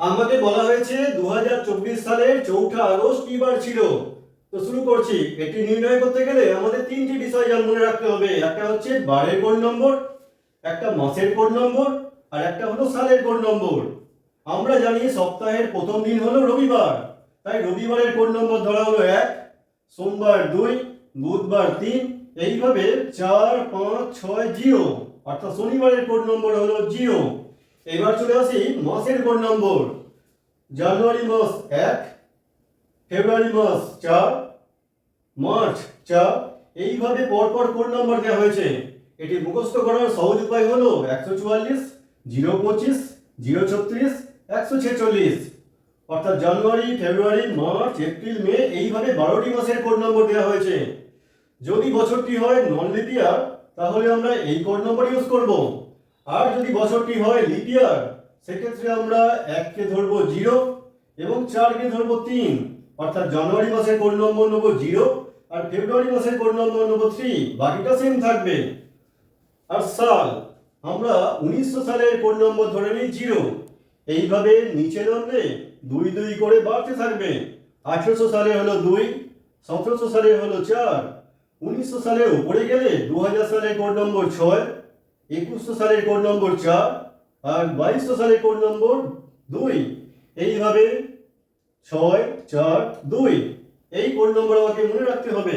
আমাকে বলা হয়েছে দু হাজার চব্বিশ সালের চৌঠা আগস্ট কি বার ছিল। তো শুরু করছি। এটি নির্ণয় করতে গেলে আমাদের তিনটি বিষয় যা মনে রাখতে হবে। একটা হচ্ছে বারের কোড নম্বর, একটা মাসের কোড নম্বর, আর একটা হলো সালের কোড নম্বর। আমরা জানি সপ্তাহের প্রথম দিন হলো রবিবার। তাই রবিবারের কোড নম্বর ধরা হলো এক, সোমবার দুই, বুধবার তিন। এইভাবে চার, পাঁচ, ছয়, জিরো, অর্থাৎ শনিবারের কোড নম্বর হলো জিরো। এবার চলে আসি মাসের কোড নম্বর? জানুয়ারি মাস এক, ফেব্রুয়ারি মাস চার, মার্চ চার। এইভাবে পরপর কোড নম্বর দেওয়া হয়েছে? এটি মুখস্থ করার সহজ উপায় হলো একশো চুয়াল্লিশ, জিরো পঁচিশ, জিরো ছত্রিশ, একশো ছেচল্লিশ। অর্থাৎ জানুয়ারি, ফেব্রুয়ারি, মার্চ, এপ্রিল, মে, এইভাবে বারোটি মাসের কোড নম্বর দেওয়া হয়েছে? যদি বছরটি হয় নন লিপিয়ার তাহলে আমরা এই কোড নম্বর ইউজ করব? আর যদি বছরটি হয় লিপিয়ার সেক্ষেত্রে আমরা এককে ধরবো জিরো এবং চারকে ধরবো তিন। অর্থাৎ জানুয়ারি মাসের কোড নম্বর নেব জিরো আর ফেব্রুয়ারি মাসের কোড নম্বর নেব থ্রি বাকিটা সেম থাকবে। আর সাল, আমরা উনিশশো সালের কোড নম্বর ধরে নিই জিরো এইভাবে নিচে নামলে দুই দুই করে বাড়তে থাকবে। আঠেরোশো সালে হলো দুই, সতেরোশো সালে হলো চার। উনিশশো সালে উপরে গেলে দু হাজার সালের কোড নম্বর ছয় একুশশো সালের কোড নম্বর চার আর বাইশশো সালের কোড নম্বর দুই। এইভাবে ছয়, চার, দুই। এই কোড নম্বর আমাকে মনে রাখতে হবে।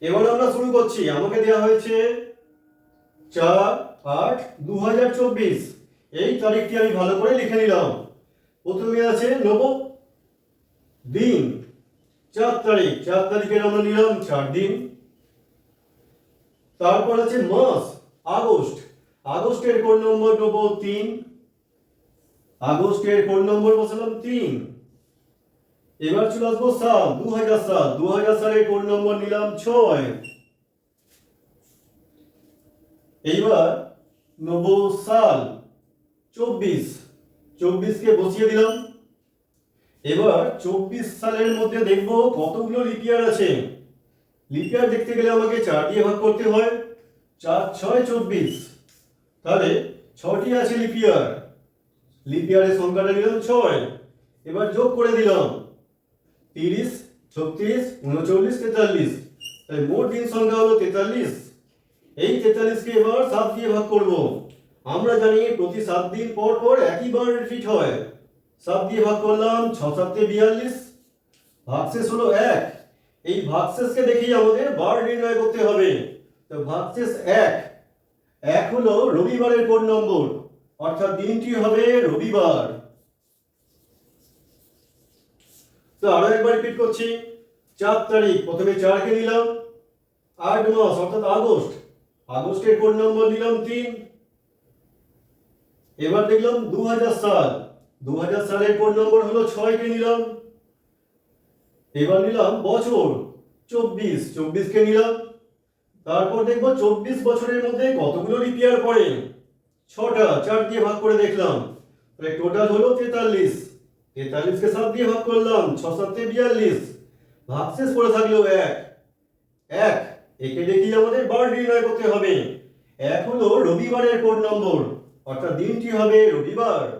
এবার আমরা শুরু করছি। আমাকে দেওয়া হয়েছে চার, আট দু হাজার চব্বিশ। এই তারিখটি আমি ভালো করে লিখে নিলাম। প্রথমে আছে নব দিন। চার তারিখ। চার তারিখের আমরা নিলাম চার দিন। তারপর আছে মাস, আগস্ট। আগস্টের কোড নম্বর নেব তিন। আগস্টের কোড নম্বর বসালাম? তিন। এবার চলে আসব সাল দু হাজার সাল দু হাজার সালের কোড নম্বর নিলাম? ছয়। এইবার নেব সাল, চব্বিশ। চব্বিশকে বসিয়ে দিলাম। এবার চব্বিশ সালের মধ্যে দেখব কতগুলো লিপিয়ার আছে। লিপিয়ার দেখতে গেলে আমাকে চার দিয়ে ভাগ করতে হয়। চার, ছয়, চব্বিশ। তাহলে ছটি আছে লিপিয়ার। লিপিয়ারের সংখ্যাটা নিলাম ছয়। এবার যোগ করে দিলাম। তিরিশ, ছত্রিশ, উনচল্লিশ, তেতাল্লিশ। তাই মোট দিন সংখ্যা হলো তেতাল্লিশ। এই তেতাল্লিশকে এবার সাত দিয়ে ভাগ করব। আমরা জানি প্রতি সাত দিন পর পর একইবার রিপিট হয়। সাত দিয়ে ভাগ করলাম ছ সাতে বিয়াল্লিশ। ভাগশেষ হলো এক। এই ভাগশেষকে দেখেই আমাদের বার নির্ণয় করতে হবে। তো ভাগশেষ এক। এক হলো রবিবারের কোড নম্বর? অর্থাৎ দিনটি হবে রবিবার। তো আরও একবার রিপিট করছি। চার তারিখ, প্রথমে চারকে নিলাম। আট মাস, অর্থাৎ আগস্ট। আগস্টের কোড নম্বর নিলাম তিন? এবার দেখলাম দু হাজার সাল। দু হাজার সালের কোড নম্বর হলো ছয়কে নিলাম। এবার নিলাম বছর। চব্বিশ। চব্বিশকে নিলাম। তারপর দেখব চব্বিশ বছরের মধ্যে কতগুলো রিপিয়ার পড়ে ছটা, চার দিয়ে ভাগ করে দেখলাম। তাহলে টোটাল হলো তেতাল্লিশ। তেতাল্লিশকে সাত দিয়ে ভাগ করলাম, ছ সাতে বিয়াল্লিশ। ভাগশেষ পড়ে থাকল এক। এক, একে দেখি আমাদের বার নির্ণয় করতে হবে। এক হলো রবিবারের কোড নম্বর অর্থাৎ দিনটি হবে রবিবার।